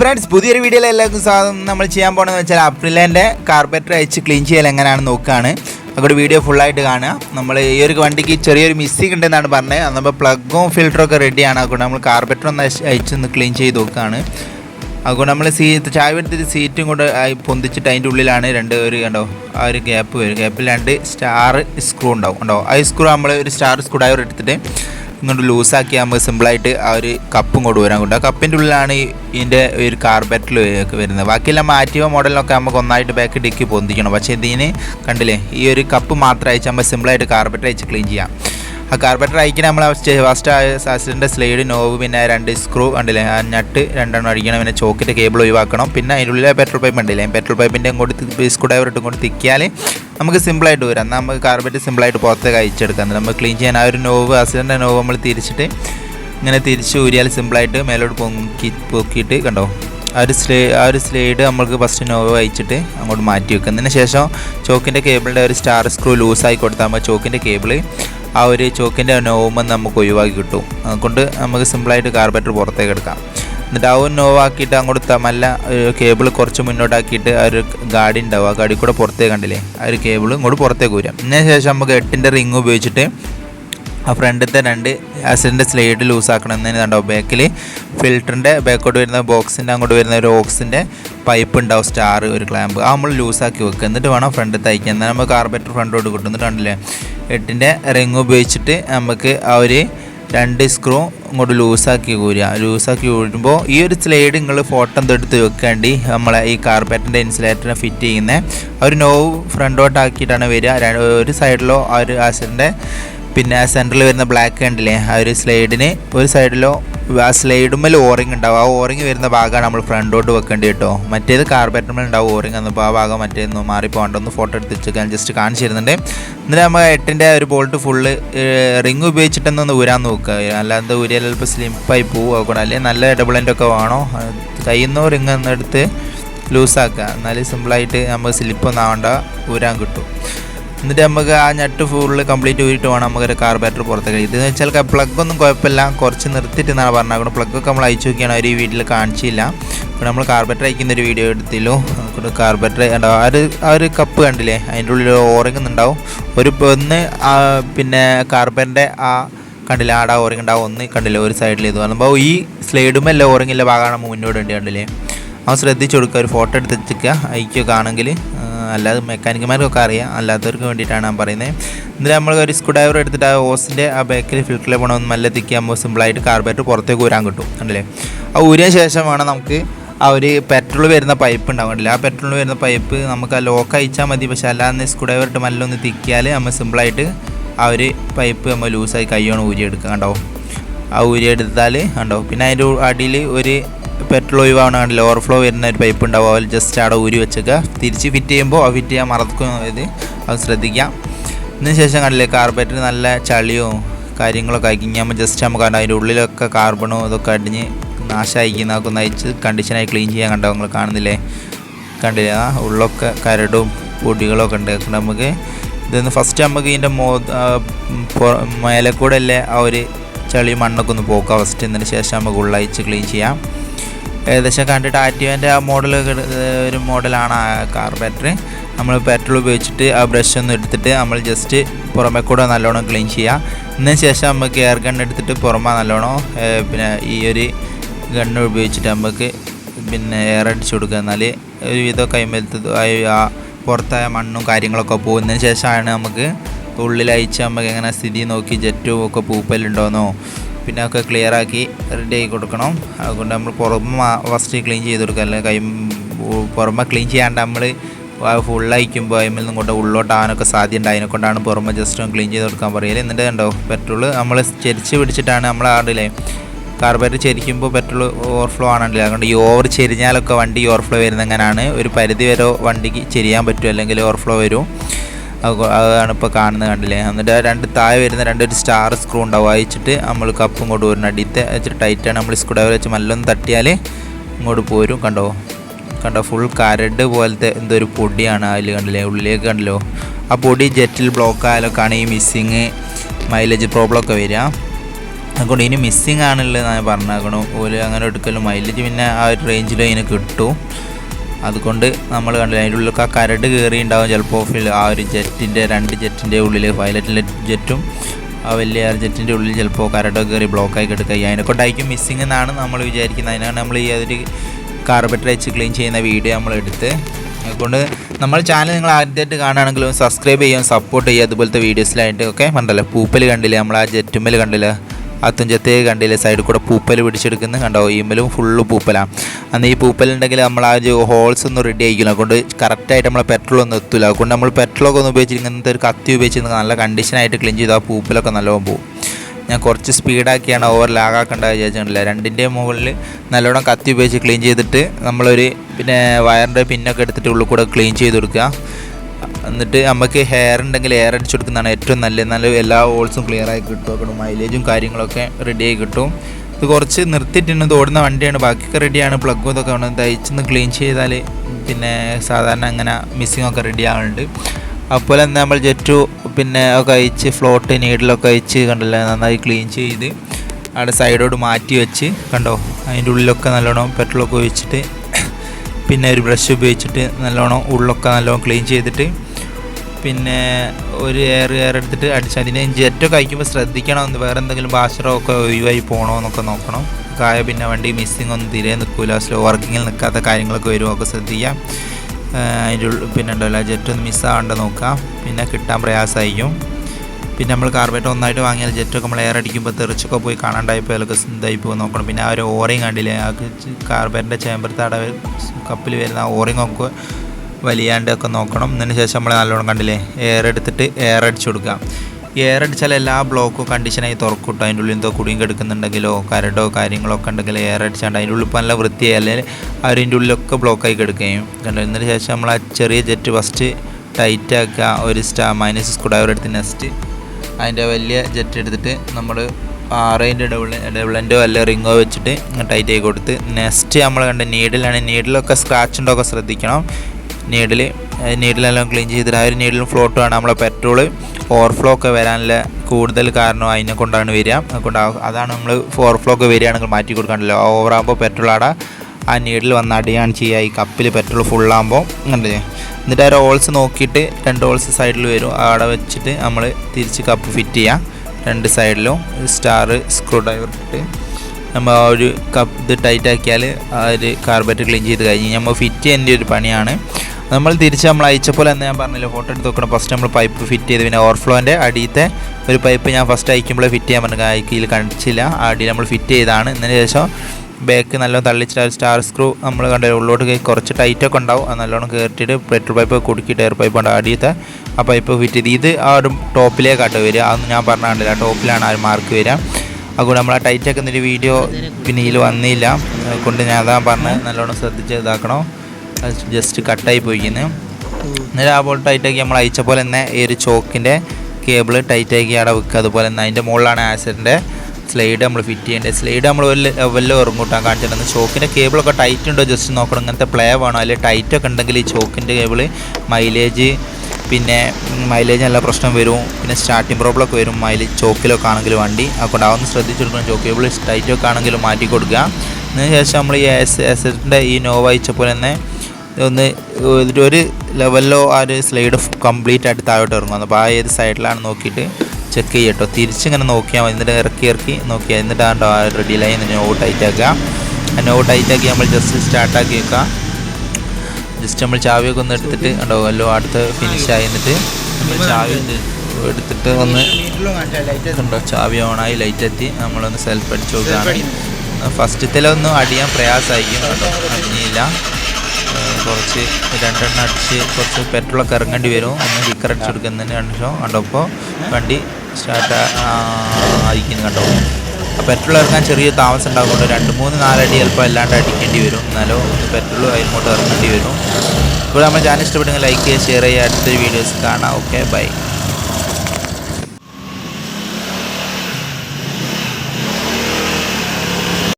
Friends പുതിയൊരു വീഡിയോയിൽ എല്ലാവർക്കും സ്വാഗതം. നമ്മൾ ചെയ്യാൻ പോകണമെന്ന് വെച്ചാൽ അപ്രിലേന്റെ കാർപ്പറ്റർ അയച്ച് ക്ലീൻ ചെയ്യൽ എങ്ങനെയാണെന്ന് നോക്കുകയാണ് അങ്ങോട്ട് വീഡിയോ ഫുള്ളായിട്ട് കാണുക നമ്മൾ ഈ ഒരു വണ്ടിക്ക് ചെറിയൊരു മിസ്സിങ് ഉണ്ടെന്നാണ് പറഞ്ഞത്. അന്നപ്പോൾ പ്ലഗും ഫിൽറ്ററും ഒക്കെ റെഡിയാണ് അതുകൊണ്ട് നമ്മൾ കാർപ്പറ്റർ ഒന്ന് അയച്ച് അയച്ചൊന്ന് ക്ലീൻ ചെയ്ത് നോക്കുകയാണ് അതുകൊണ്ട് നമ്മൾ സീറ്റ് ചായ എടുത്തിട്ട് സീറ്റും കൊണ്ട് പൊന്തിച്ചിട്ട് അതിന്റെ ഉള്ളിലാണ് രണ്ട് ഒരു കണ്ടോ ആ ഒരു ഗ്യാപ്പ് വരും. ഗ്യാപ്പിൽ രണ്ട് സ്റ്റാർ സ്ക്രൂ ഉണ്ടാവും. കണ്ടോ ആ സ്ക്രൂ നമ്മൾ ഒരു സ്റ്റാർ സ്ക്രൂ ഡ്രൈവർ എടുത്തിട്ട് ഇങ്ങോട്ട് ലൂസാക്കി നമുക്ക് സിമ്പിളായിട്ട് ആ ഒരു കപ്പും കൊണ്ട് വരാൻ കൊണ്ട് ആ കപ്പിന്റെ ഉള്ളിലാണ് ഇതിന്റെ ഒരു കാർബറ്റിൽ വരുന്നത്. ബാക്കിയെല്ലാം മാറ്റിയ മോഡലിനൊക്കെ നമുക്ക് ഒന്നായിട്ട് ബാക്ക് ഡിക്കി പൊന്തിക്കണം. പക്ഷേ ഇതിന് കണ്ടില്ലേ ഈ ഒരു കപ്പ് മാത്രം അയച്ച് നമ്മൾ സിമ്പിളായിട്ട് കാർബറ്റ് അയച്ച് ക്ലീൻ ചെയ്യാം. ആ കാർബറ്റർ അയക്കാൻ നമ്മൾ ഫസ്റ്റ് സാസിലിന്റെ സ്ലൈഡ് നോവ് പിന്നെ രണ്ട് സ്ക്രൂ കണ്ടില്ലേ? ആ നട്ട് രണ്ടെണ്ണം അടിക്കണം പിന്നെ ചോക്കിന്റെ കേബിൾ ഒഴിവാക്കണം. പിന്നെ അതിനുള്ളിലെ പെട്രോൾ പൈപ്പ് ഉണ്ടല്ലേ പെട്രോൾ പൈപ്പിന്റെ അങ്ങോട്ട് സ്ക്രൂ ഡ്രൈവർ ഇട്ട് കൊണ്ട് തിക്കിയാൽ നമുക്ക് സിമ്പിളായിട്ട് വരാം. എന്നാൽ നമുക്ക് കാർബറ്റ് സിമ്പിളായിട്ട് പുറത്തേക്ക് അയച്ചെടുക്കാം നമ്മൾ ക്ലീൻ ചെയ്യാൻ ആ ഒരു നോവ് അസിലിന്റെ നോവ് നമ്മൾ തിരിച്ചിട്ട് ഇങ്ങനെ തിരിച്ച് ഊരിയാൽ സിമ്പിളായിട്ട് മേലോട്ട് പൊക്കി പൊക്കിയിട്ട് കണ്ടോ? ആ ഒരു സ്ലേ ആ ഒരു സ്ലൈഡ് നമ്മൾക്ക് ഫസ്റ്റ് നോവ് അയച്ചിട്ട് അങ്ങോട്ട് മാറ്റി വെക്കും. അതിന് ശേഷം ചോക്കിന്റെ കേബിളിന്റെ ഒരു സ്റ്റാർ സ്ക്രൂ ലൂസായി കൊടുത്താൽ ചോക്കിന്റെ കേബിൾ ആ ഒരു ചോക്കിന്റെ നോവുമ്പം നമുക്ക് ഒഴിവാക്കി കിട്ടും. അതുകൊണ്ട് നമുക്ക് സിമ്പിളായിട്ട് കാർബറ്റർ പുറത്തേക്ക് എടുക്കാം. എന്നിട്ട് ആ ഒരു നോവാക്കിയിട്ട് അങ്ങോട്ട് നല്ല കേബിൾ കുറച്ച് മുന്നോട്ടാക്കിയിട്ട് ആ ഒരു ഗാഡി ഉണ്ടാവും. ആ ഗാഡി കൂടെ പുറത്തേക്ക് കണ്ടില്ലേ? ആ ഒരു കേബിൾ ഇങ്ങോട്ട് പുറത്തേക്ക് വരാം. അതിന് ശേഷം നമുക്ക് എട്ടിന്റെ റിങ് ഉപയോഗിച്ചിട്ട് ആ ഫ്രണ്ടിലത്തെ രണ്ട് ആസിഡിന്റെ സ്ലൈഡ് ലൂസാക്കണം കണ്ടോ? ബാക്കിൽ ഫിൽറ്ററിന്റെ ബാക്കോട്ട് വരുന്ന ബോക്സിന്റെ അങ്ങോട്ട് വരുന്ന ഒരു ഓക്സിന്റെ പൈപ്പ് ഉണ്ടാവും സ്റ്റാർ ഒരു ക്ലാമ്പ് ആ നമ്മൾ ലൂസാക്കി വെക്കുക എന്നിട്ട് വേണം ഫ്രണ്ട് തയ്ക്കാൻ എന്നാൽ നമുക്ക് കാർബറ്റർ ഫ്രണ്ടോട്ട് കിട്ടും. കണ്ടില്ലേ? എട്ടിന്റെ റിങ് ഉപയോഗിച്ചിട്ട് നമുക്ക് ആ ഒരു രണ്ട് സ്ക്രൂ ഇങ്ങോട്ട് ലൂസാക്കി കൂരുക ലൂസാക്കി കൂരുമ്പോൾ ഈ ഒരു സ്ലൈഡ് നിങ്ങൾ ഫോട്ടോ എന്തെടുത്ത് വെക്കേണ്ടി നമ്മളെ ഈ കാർപ്പറ്റിന്റെ ഇൻസുലേറ്ററിനെ ഫിറ്റ് ചെയ്യുന്ന. ആ ഒരു നോവ് ഫ്രണ്ടോട്ടാക്കിയിട്ടാണ് വരിക. ഒരു സൈഡിലോ ആ ഒരു ആസിഡിന്റെ പിന്നെ ആ സെന്ററിൽ വരുന്ന ബ്ലാക്ക് കണ്ടില്ലേ? ആ ഒരു സ്ലൈഡിന് ഒരു സൈഡിലോ ആ സ്ലൈഡുമ്മൽ ഓറിങ് ഉണ്ടാവും. ആ ഓറിങ് വരുന്ന ഭാഗമാണ് നമ്മൾ ഫ്രണ്ടോട്ട് വെക്കേണ്ടി കേട്ടോ. മറ്റേത് കാർബറ്റുമ്മൽ ഉണ്ടാവും ഓറിങ് എന്നപ്പോൾ ആ ഭാഗം മറ്റേന്ന് മാറിപ്പോകണ്ട. ഒന്ന് ഫോട്ടോ എടുത്ത് ഞാൻ ജസ്റ്റ് കാണിച്ചു തരുന്നുണ്ട്. എന്നിട്ട് നമ്മൾ എട്ടിന്റെ ഒരു ബോൾട്ട് ഫുള്ള് റിങ് ഉപയോഗിച്ചിട്ടൊന്ന് ഊരാൻ നോക്കുക അല്ലാതെ ഊരിയാൽ ചിലപ്പോൾ സ്ലിപ്പായി പോവുക കൂടെ അല്ലെങ്കിൽ നല്ല ഡബിളന്റ് ഒക്കെ വേണോ? കയ്യിൽ നിന്നോ റിങ് ഒന്നെടുത്ത് ലൂസാക്കുക എന്നാലും സിമ്പിളായിട്ട് നമ്മൾ സ്ലിപ്പൊന്നും ആവണ്ട. ഊരാൻ കിട്ടും. എന്നിട്ട് നമുക്ക് ആ നട്ട് ഫുള്ള് കംപ്ലീറ്റ് ഊരിട്ട് വേണം നമുക്കൊരു കാർ ബാറ്ററി പുറത്തേക്ക്. ഇതെന്ന് വെച്ചാൽ പ്ലഗ് ഒന്നും കുഴപ്പമില്ല. കുറച്ച് നിർത്തിയിട്ട് എന്നാണ് പറഞ്ഞത് പ്ലഗൊക്കെ നമ്മൾ അയച്ചു നോക്കിയാണ്. അവർ വീട്ടിൽ കാണിച്ചില്ല. അപ്പോൾ നമ്മൾ കാർ ബാറ്ററി അയക്കുന്ന ഒരു വീഡിയോ എടുത്തില്ലോ നമുക്കൊരു കാർ ബാറ്ററി ആ ഒരു ആ ഒരു കപ്പ് കണ്ടില്ലേ? അതിന്റെ ഉള്ളിൽ ഓറിങ്ങുന്നുണ്ടാവും ഒരു ഒന്ന് പിന്നെ കാർബറിന്റെ ആ കണ്ടില്ല? ആടാ ഓറിങ് ഉണ്ടാവും ഒന്ന് കണ്ടില്ല? ഒരു സൈഡിൽ ഇത് പറയുമ്പോൾ ഈ സ്ലൈഡുമല്ല ഓറിങ്ങില്ല ഭാഗമാണ്. മുന്നോട്ട് ഉണ്ട് കണ്ടില്ലേ? അവൻ ശ്രദ്ധിച്ചു കൊടുക്കുക. ഒരു ഫോട്ടോ എടുത്ത് വെച്ചിക്കുക അയക്കൊക്കെ ആണെങ്കിൽ അല്ലാതെ മെക്കാനിക്കന്മാർക്കൊക്കെ അറിയാം. അല്ലാത്തവർക്ക് വേണ്ടിയിട്ടാണ് ഞാൻ പറയുന്നത്. എന്നിട്ട് നമ്മൾ ഒരു സ്ക്രൂ ഡ്രൈവർ എടുത്തിട്ട് ആ ഓസിന്റെ ആ ബാക്കിൽ ഫിൽറ്ററിൽ പോകണം നല്ല തിക്കാകുമ്പോൾ സിമ്പിളായിട്ട് കാർബേറ്റർ പുറത്തേക്ക് ഊരാൻ കിട്ടും. അല്ലേ ആ ഊരിയ ശേഷം വേണം നമുക്ക് ആ ഒരു പെട്രോൾ വരുന്ന പൈപ്പ് ഉണ്ടാവും കണ്ടില്ലേ? ആ പെട്രോൾ വരുന്ന പൈപ്പ് നമുക്ക് ആ ലോക്ക് അയച്ചാൽ മതി. പക്ഷെ അല്ലാതെ സ്ക്രൂ ഡ്രൈവർ ഇട്ട് നല്ല ഒന്ന് തിക്കിയാൽ നമ്മൾ സിമ്പിളായിട്ട് ആ ഒരു പൈപ്പ് നമ്മൾ ലൂസായി കൈയോണ ഊരി എടുക്കാം കണ്ടോ? ആ ഊരി ഊരിയെടുത്താൽ കണ്ടോ? പിന്നെ അതിന്റെ അടിയിൽ ഒരു പെട്രോൾ ഒഴിവാണ് കണ്ടില്ല ഓവർഫ്ലോ വരുന്ന ഒരു പൈപ്പ് ഉണ്ടാവും അതിൽ ജസ്റ്റ് അവിടെ ഊരി വെച്ചേക്കുക തിരിച്ച് ഫിറ്റ് ചെയ്യുമ്പോൾ ആ ഫിറ്റ് ചെയ്യാൻ മറക്കും ഇത് അത് ശ്രദ്ധിക്കാം. ഇതിന് ശേഷം കണ്ടില്ലേ കാർബേറ്റർ നല്ല ചളിയോ കാര്യങ്ങളൊക്കെ ആക്കി നമ്മൾ ജസ്റ്റ് നമുക്ക് അതിന്റെ ഉള്ളിലൊക്കെ കാർബണോ ഇതൊക്കെ അടിഞ്ഞ് നാശമായിരിക്കുന്നതൊക്കെ ഒന്ന് അയച്ച് കണ്ടീഷനായി ക്ലീൻ ചെയ്യാൻ കണ്ടോ നിങ്ങൾ കാണുന്നില്ലേ? കണ്ടില്ല ആ ഉള്ളൊക്കെ കരടും പൊടികളൊക്കെ ഉണ്ട്. നമുക്ക് ഇതൊന്ന് ഫസ്റ്റ് നമുക്ക് ഇതിന്റെ മോ മേലെ കൂടെ അല്ലേ ആ ഒരു ചളി മണ്ണൊക്കെ ഒന്ന് പോക്കാം. ഫസ്റ്റ് എന്നതിന് ശേഷം നമുക്ക് ഉള്ളയച്ച് ക്ലീൻ ചെയ്യാം. ഏകദേശം കണ്ടിട്ട് ആക്റ്റീവന്റെ ആ മോഡൽ ഒരു മോഡലാണ് ആ കാർ ബാറ്ററി നമ്മൾ പെട്രോൾ ഉപയോഗിച്ചിട്ട് ആ ബ്രഷ് ഒന്ന് എടുത്തിട്ട് നമ്മൾ ജസ്റ്റ് പുറമെ കൂടെ നല്ലോണം ക്ലീൻ ചെയ്യുക ഇതിന് ശേഷം നമുക്ക് എയർ ഗൺ എടുത്തിട്ട് പുറമെ നല്ലോണം പിന്നെ ഈ ഒരു ഗണ്ണ് ഉപയോഗിച്ചിട്ട് നമുക്ക് പിന്നെ എയർ അടിച്ചു കൊടുക്കുക. എന്നാൽ ഒരു വിധം കൈമലത്ത് ആ പുറത്തായ മണ്ണും കാര്യങ്ങളൊക്കെ പോകുന്നതിന് ശേഷമാണ് നമുക്ക് ഉള്ളിലയച്ച് നമുക്ക് എങ്ങനെ സ്ഥിതി നോക്കി ജെറ്റും ഒക്കെ പൂപ്പലുണ്ടോയെന്നോ പിന്നെ ഒക്കെ ക്ലിയർ ആക്കി റെഡി ആക്കി കൊടുക്കണം. അതുകൊണ്ട് നമ്മൾ പുറമെ ഫസ്റ്റ് ക്ലീൻ ചെയ്ത് കൊടുക്കുക. അല്ലെങ്കിൽ കൈ പുറമെ ക്ലീൻ ചെയ്യാണ്ട് നമ്മൾ ഫുൾ അയക്കുമ്പോൾ അതിൽ നിന്നും കൊണ്ട് ഉള്ളോട്ടാകാനൊക്കെ സാധ്യത ഉണ്ട് അതിനെക്കൊണ്ടാണ് പുറമെ ജസ്റ്റ് ക്ലീൻ ചെയ്ത് കൊടുക്കാൻ പറയുക. എന്നിട്ട് കണ്ടോ? പെട്രോൾ നമ്മൾ ചെരിച്ച് പിടിച്ചിട്ടാണ് നമ്മൾ ആടില്ലേ കാർബറേറ്റർ ചെരിക്കുമ്പോൾ പെട്രോൾ ഓവർഫ്ലോ ആണല്ലോ? അതുകൊണ്ട് ഈ ഓവർ ചെരിഞ്ഞാലൊക്കെ വണ്ടി ഓവർഫ്ലോ വരുന്ന എങ്ങനെയാണ് ഒരു പരിധി വരെ വണ്ടിക്ക് ചെരിയാൻ പറ്റും. അല്ലെങ്കിൽ ഓവർഫ്ലോ വരും. അതാണ് ഇപ്പോൾ കാണുന്നത് കണ്ടില്ലേ? എന്നിട്ട് രണ്ട് താഴെ വരുന്ന രണ്ടൊരു സ്റ്റാർ സ്ക്രൂ ഉണ്ടാവും. അയച്ചിട്ട് നമ്മൾ കപ്പും കൊണ്ട് വരുന്ന അടിയത്തെ വെച്ചിട്ട് ടൈറ്റാണ് നമ്മൾ സ്ക്രൂ ഡ്രൈവർ വെച്ച് മല്ലൊന്ന് തട്ടിയാൽ ഇങ്ങോട്ട് പോരും. കണ്ടോ? കണ്ടോ? ഫുൾ കരട് പോലത്തെ എന്തോ ഒരു പൊടിയാണ് അതിൽ കണ്ടില്ലേ? ഉള്ളിലേക്ക് കണ്ടല്ലോ? ആ പൊടി ജെറ്റിൽ ബ്ലോക്ക് ആയാലൊക്കെയാണ് ഈ മിസ്സിങ് മൈലേജ് പ്രോബ്ലം ഒക്കെ വരിക. അതുകൊണ്ട് ഇനി മിസ്സിങ് ആണുള്ളത് ഞാൻ പറഞ്ഞേക്കണം ഓൽ അങ്ങനെ എടുക്കലും മൈലേജ് പിന്നെ ആ ഒരു റേഞ്ചിൽ അതിന് കിട്ടും. അതുകൊണ്ട് നമ്മൾ കണ്ടില്ല അതിന്റെ ഉള്ളിലൊക്കെ ആ കരട് കയറി ഉണ്ടാവും ചിലപ്പോൾ ആ ഒരു ജെറ്റിന്റെ രണ്ട് ജെറ്റിന്റെ ഉള്ളിൽ വയലറ്റിന്റെ ജെറ്റും ആ വലിയ ജെറ്റിന്റെ ഉള്ളിൽ ചിലപ്പോൾ കരടൊക്കെ കയറി ബ്ലോക്കായി കിടക്കുക. അതിനെ കൊണ്ടായിരിക്കും മിസ്സിങ് എന്നാണ് നമ്മൾ വിചാരിക്കുന്നത്. അതിനാണ് നമ്മൾ ഈ ഒരു കാർബറ്റർ വെച്ച് ക്ലീൻ ചെയ്യുന്ന വീഡിയോ നമ്മൾ എടുത്ത്. അതുകൊണ്ട് നമ്മൾ ചാനൽ നിങ്ങൾ ആദ്യമായിട്ട് കാണുകയാണെങ്കിലും സബ്സ്ക്രൈബ് ചെയ്യാം സപ്പോർട്ട് ചെയ്യുക അതുപോലത്തെ വീഡിയോസിലായിട്ട് ഒക്കെ കണ്ടല്ലോ പൂപ്പൽ കണ്ടില്ല നമ്മൾ ആ ജെറ്റുമ്മൽ കണ്ടില്ല? ആ തുഞ്ചത്തെ കണ്ടില്ലേ? സൈഡിൽ കൂടെ പൂപ്പൽ പിടിച്ചെടുക്കുന്ന കണ്ടോ? ഈമലും ഫുള്ള് പൂപ്പലാണ് അന്ന് ഈ പൂപ്പലുണ്ടെങ്കിൽ നമ്മൾ ആ ഒരു ഹോൾസ് ഒന്നും റെഡി ആയിരിക്കില്ല അതുകൊണ്ട് കറക്റ്റായിട്ട് നമ്മൾ പെട്രോൾ ഒന്നും എത്തില്ല അതുകൊണ്ട് നമ്മൾ പെട്രോളൊക്കെ ഒന്ന് ഉപയോഗിച്ച് ഇങ്ങനത്തെ ഒരു കത്തി ഉപയോഗിച്ച് നല്ല കണ്ടീഷനായിട്ട് ക്ലീൻ ചെയ്ത് ആ പൂപ്പലൊക്കെ നല്ലോണം പോകും ഞാൻ കുറച്ച് സ്പീഡാക്കിയാണ് ഓവർ ലാഗാക്കേണ്ട വിചാരിച്ചിട്ടില്ല രണ്ടിന്റെ മുകളിൽ നല്ലോണം കത്തി ഉപയോഗിച്ച് ക്ലീൻ ചെയ്തിട്ട് നമ്മളൊരു പിന്നെ വയറിന്റെ പിന്നൊക്കെ എടുത്തിട്ട് ഉള്ളിൽ കൂടെ ക്ലീൻ ചെയ്ത് കൊടുക്കുക. എന്നിട്ട് നമുക്ക് ഹെയർ ഉണ്ടെങ്കിൽ ഹെയർ അടിച്ചു കൊടുക്കുന്നതാണ് ഏറ്റവും നല്ലത്. നല്ല എല്ലാ ക്ലിയർ ആയി കിട്ടും അപ്പോൾ മൈലേജും കാര്യങ്ങളൊക്കെ റെഡി ആയി കിട്ടും. ഇത് കുറച്ച് നിർത്തിയിട്ടുണ്ട്. ഓടുന്ന വണ്ടിയാണ്. ബാക്കിയൊക്കെ റെഡിയാണ് പ്ലഗും ഇതൊക്കെ വേണം തയ്ച്ചൊന്ന് ക്ലീൻ ചെയ്താൽ പിന്നെ സാധാരണ അങ്ങനെ മിസ്സിങ് ഒക്കെ റെഡി ആവുന്നുണ്ട് അതുപോലെ തന്നെ നമ്മൾ ജെറ്റു പിന്നെ ഒക്കെ അയച്ച് ഫ്ലോട്ട് നീഡിലൊക്കെ അയച്ച് കണ്ടല്ലേ നന്നായി ക്ലീൻ ചെയ്ത് അവിടെ സൈഡോട് മാറ്റി വെച്ച് കണ്ടോ? അതിന്റെ ഉള്ളിലൊക്കെ നല്ലോണം പെട്രോളൊക്കെ ഒഴിച്ചിട്ട് പിന്നെ ഒരു ബ്രഷ് ഉപയോഗിച്ചിട്ട് നല്ലോണം ഉള്ളൊക്കെ നല്ലോണം ക്ലീൻ ചെയ്തിട്ട് പിന്നെ ഒരു എയർ എയർ എടുത്തിട്ട് അടിച്ച് അതിന് ജെറ്റൊക്കെ അയക്കുമ്പോൾ ശ്രദ്ധിക്കണം വേറെ എന്തെങ്കിലും ഭാഷറോ ഒക്കെ ഒഴിവായി പോകണോ എന്നൊക്കെ നോക്കണം. കായ പിന്നെ വണ്ടി മിസ്സിങ് ഒന്നും തീരെ നിൽക്കില്ല സ്ലോ വർക്കിങ്ങിൽ നിൽക്കാത്ത കാര്യങ്ങളൊക്കെ വരുമോ ഒക്കെ ശ്രദ്ധിക്കാം അതിന്റെ പിന്നെ ഉണ്ടല്ലോ ജെറ്റ് ഒന്ന് മിസ്സാവാണ്ട് നോക്കാം. പിന്നെ കിട്ടാൻ പ്രയാസമായിരിക്കും. പിന്നെ നമ്മൾ കാർബേറ്റ് ഒന്നായിട്ട് വാങ്ങിയാൽ ജെറ്റൊക്കെ നമ്മൾ എയർ അടിക്കുമ്പോൾ തെറിച്ചൊക്കെ പോയി കാണാണ്ടായപ്പോൾ അതൊക്കെ ഇതായി പോയി നോക്കണം. പിന്നെ ആ ഒരു ഓറിങ് കണ്ടില്ലേ? ആ കാർബേറ്റിന്റെ ചേമ്പർ അടവ് കപ്പിൽ വരുന്ന ആ ഓറിങ് ഒക്കെ വലിയാണ്ടൊക്കെ നോക്കണം. എന്നതിന് ശേഷം നമ്മൾ നല്ലോണം കണ്ടില്ലേ എയർ എടുത്തിട്ട് എയർ അടിച്ചു കൊടുക്കുക. എയർ അടിച്ചാൽ എല്ലാ ബ്ലോക്കും കണ്ടീഷനായി തുറക്കും കേട്ടോ അതിന്റെ ഉള്ളിൽ എന്തോ കുടിയും കിടക്കുന്നുണ്ടെങ്കിലോ കരടോ കാര്യങ്ങളോ ഒക്കെ ഉണ്ടെങ്കിൽ എയർ അടിച്ചാണ്ട് അതിന്റെ ഉള്ളിൽ ഇപ്പോൾ നല്ല അല്ലെങ്കിൽ അതിന്റെ ഉള്ളിലൊക്കെ ബ്ലോക്കായി കിടക്കുകയും. കണ്ടോ? എന്നതിന് ശേഷം നമ്മൾ ആ ചെറിയ ജെറ്റ് ഫസ്റ്റ് ടൈറ്റ് ആക്കുക. ഒരു സ്റ്റാ മൈനസ് സ്ക്രൂഡ്രൈവർ എടുത്ത് നെക്സ്റ്റ് അതിന്റെ വലിയ ജെറ്റ് എടുത്തിട്ട് നമ്മൾ ആറേന്റെ ഡബിൾ ഡബിളിന്റെ അല്ല റിങ്ങോ വെച്ചിട്ട് ടൈറ്റ് ആയി കൊടുത്ത് നെക്സ്റ്റ് നമ്മൾ കണ്ട നീഡിലാണ് നീഡിലൊക്കെ സ്ക്രാച്ച് ഉണ്ടോ ഒക്കെ ശ്രദ്ധിക്കണം. നീഡിൽ നീഡിലെല്ലാം ക്ലീൻ ചെയ്തിട്ട് ആ ഒരു നീഡിലും ഫ്ലോട്ടുമാണ് നമ്മളെ പെട്രോൾ ഓവർഫ്ലോ ഒക്കെ വരാനുള്ള കൂടുതൽ കാരണം അതിനെ കൊണ്ടാണ് വരിക. അതുകൊണ്ട് അതാണ് നമ്മൾ ഓവർഫ്ലോ ഒക്കെ വരികയാണെങ്കിൽ മാറ്റി കൊടുക്കാണ്ടല്ലോ. ഓവറാകുമ്പോൾ പെട്രോൾ ആടെ ആ നീഡിൽ വന്ന് അടിയാണ് ചെയ്യുക. ഈ കപ്പിൽ പെട്രോൾ ഫുള്ളാകുമ്പോൾ കണ്ടില്ലേ എന്നിട്ട് ആ ഒരു നോക്കിയിട്ട് രണ്ട് ഹോൾസ് സൈഡിൽ വരും. അവിടെ വെച്ചിട്ട് നമ്മൾ തിരിച്ച് കപ്പ് ഫിറ്റ് ചെയ്യാം. രണ്ട് സൈഡിലും സ്റ്റാർ സ്ക്രൂ ഡ്രൈവർ ഇട്ടിട്ട് നമ്മൾ ആ ഒരു കപ്പ് ഇത് ടൈറ്റ് ആക്കിയാൽ ആ ഒരു കാർബറ്റ് ക്ലീൻ ചെയ്ത് കഴിഞ്ഞ് നമ്മൾ ഫിറ്റ് ചെയ്യേണ്ട ഒരു പണിയാണ്. നമ്മൾ തിരിച്ച് നമ്മൾ അയച്ച പോലെ എന്ന് ഞാൻ പറഞ്ഞില്ല ഫോട്ടോ എടുത്ത് നോക്കണം ഫസ്റ്റ് നമ്മൾ പൈപ്പ് ഫിറ്റ് ചെയ്ത് പിന്നെ ഓവർഫ്ലോന്റെ അടിയത്തെ ഒരു പൈപ്പ് ഞാൻ ഫസ്റ്റ് അയക്കുമ്പോൾ ഫിറ്റ് ചെയ്യാൻ പറഞ്ഞു. അയക്കിയിൽ കണ്ടിച്ചില്ല ആ അടിയിൽ നമ്മൾ ഫിറ്റ് ചെയ്താണ്. ഇതിന് ശേഷം ബാക്ക് നല്ലോണം തള്ളിച്ചിട്ട് ഒരു സ്റ്റാർ സ്ക്രൂ നമ്മൾ കണ്ട ഉള്ളോട്ട് കുറച്ച് ടൈറ്റൊക്കെ ഉണ്ടാവും. അത് നല്ലോണം കയറ്റിയിട്ട് പെട്രോൾ പൈപ്പ് കുടുക്കിയിട്ട് എയർ പൈപ്പ് ഉണ്ട് അടിയത്തെ ആ പൈപ്പ് ഫിറ്റ് ചെയ്ത് ഇത് ആ ഒരു ടോപ്പിലേക്കാട്ടോ വരിക. അതൊന്നും ഞാൻ പറഞ്ഞില്ല ടോപ്പിലാണ് ആ മാർക്ക് വരിക. അതുകൊണ്ട് നമ്മൾ ആ ടൈറ്റൊക്കെ എന്നൊരു വീഡിയോ പിന്നെ ഇതിൽ വന്നില്ല. കൊണ്ട് ഞാൻ അതാ പറഞ്ഞത് നല്ലോണം ശ്രദ്ധിച്ച് ഇതാക്കണം. ജസ്റ്റ് കട്ടായി പോയിക്കുന്നു എന്നിട്ട് ആ പോലെ ടൈറ്റാക്കി നമ്മൾ അയച്ച പോലെ തന്നെ ഈ ഒരു ചോക്കിന്റെ കേബിൾ ടൈറ്റാക്കി അവിടെ വെക്കുക. അതുപോലെ തന്നെ അതിന്റെ മുകളിലാണ് ആസിഡിന്റെ സ്ലൈഡ് നമ്മൾ ഫിറ്റ് ചെയ്യേണ്ടത്. സ്ലൈഡ് നമ്മൾ വല്ല ലെവലിൽ ഇറങ്ങൂട്ടാൻ കാണിച്ചിട്ടുണ്ട്. ചോക്കിന്റെ കേബിളൊക്കെ ടൈറ്റ് ഉണ്ടോ? ജസ്റ്റ് നോക്കണം. ഇങ്ങനത്തെ പ്ലേ വേണോ? അല്ലെങ്കിൽ ടൈറ്റ് ഒക്കെ ഉണ്ടെങ്കിൽ ഈ ചോക്കിന്റെ കേബിൾ മൈലേജ് പിന്നെ മൈലേജ് നല്ല പ്രശ്നം വരും. പിന്നെ സ്റ്റാർട്ടിങ് പ്രോബ്ലം ഒക്കെ വരും. മൈലേജ് ചോക്കിലൊക്കെ ആണെങ്കിൽ വണ്ടി. അതുകൊണ്ട് അതൊന്ന് ശ്രദ്ധിച്ചെടുക്കണം ചോക്ക് കേബിൾ ടൈറ്റൊക്കെ ആണെങ്കിലും മാറ്റി കൊടുക്കുക. അതിന് ശേഷം നമ്മൾ ഈ എസ് എസിന്റെ ഈ നോവ അയച്ച പോലെ തന്നെ ഒന്ന് ഇതിന്റെ ഒരു ലെവലിലോ ആ ഒരു സ്ലൈഡ് കംപ്ലീറ്റ് ആയിട്ട് താഴോട്ട് ഇറങ്ങും അപ്പോൾ ആ ഏത് സൈഡിലാണ് നോക്കിയിട്ട് ചെക്ക് ചെയ്യട്ടോ. തിരിച്ചിങ്ങനെ നോക്കിയാൽ മതി. എന്നിട്ട് ഇറക്കി ഇറക്കി നോക്കിയാൽ എന്നിട്ട് ആണ്ടോ ആ ലൈൻ നോ ടൈറ്റ് ആക്കുക. ആ നോ ടൈറ്റ് ആക്കി നമ്മൾ ജസ്റ്റ് സ്റ്റാർട്ടാക്കി വെക്കുക ജസ്റ്റ് നമ്മൾ ചാവിയൊക്കെ ഒന്ന് എടുത്തിട്ട് ഉണ്ടോ വല്ലോ അടുത്ത് ഫിനിഷ് ആയി. എന്നിട്ട് നമ്മൾ ചാവി എടുത്തിട്ട് ഒന്ന് ഉണ്ടോ ചാവി ഓണായി ലൈറ്റ് എത്തി. നമ്മളൊന്ന് സെൽഫ് അടിച്ച് നോക്കുകയാണ് ഫസ്റ്റത്തിലൊന്നും അടിയാൻ പ്രയാസമായിരിക്കും. കേട്ടോ അടിഞ്ഞില്ല. ഏഹ് കുറച്ച് രണ്ടെണ്ണം അടിച്ച് കുറച്ച് പെട്രോളൊക്കെ ഇറങ്ങേണ്ടി വരും. ഒന്ന് ഡിക്കർ അടിച്ച് കൊടുക്കുന്നതിന് കണ്ടോ കണ്ടപ്പോൾ വണ്ടി സ്റ്റാർട്ട് ആയിരിക്കുന്നു കണ്ടോ. പെട്രോൾ ഇറങ്ങാൻ ചെറിയ താമസം ഉണ്ടാകുമ്പോൾ രണ്ട് മൂന്ന് നാലടി ചിലപ്പോൾ അല്ലാണ്ട് അടിക്കേണ്ടി വരും. എന്നാലും പെട്രോൾ അതിലോട്ട് ഇറങ്ങേണ്ടി വരും. ഇപ്പോൾ നമ്മൾ ചാനൽ ഇഷ്ടപ്പെട്ടെങ്കിൽ ലൈക്ക് ചെയ്യുക ഷെയർ ചെയ്യുക. അടുത്തൊരു വീഡിയോസ് കാണാം. Okay bye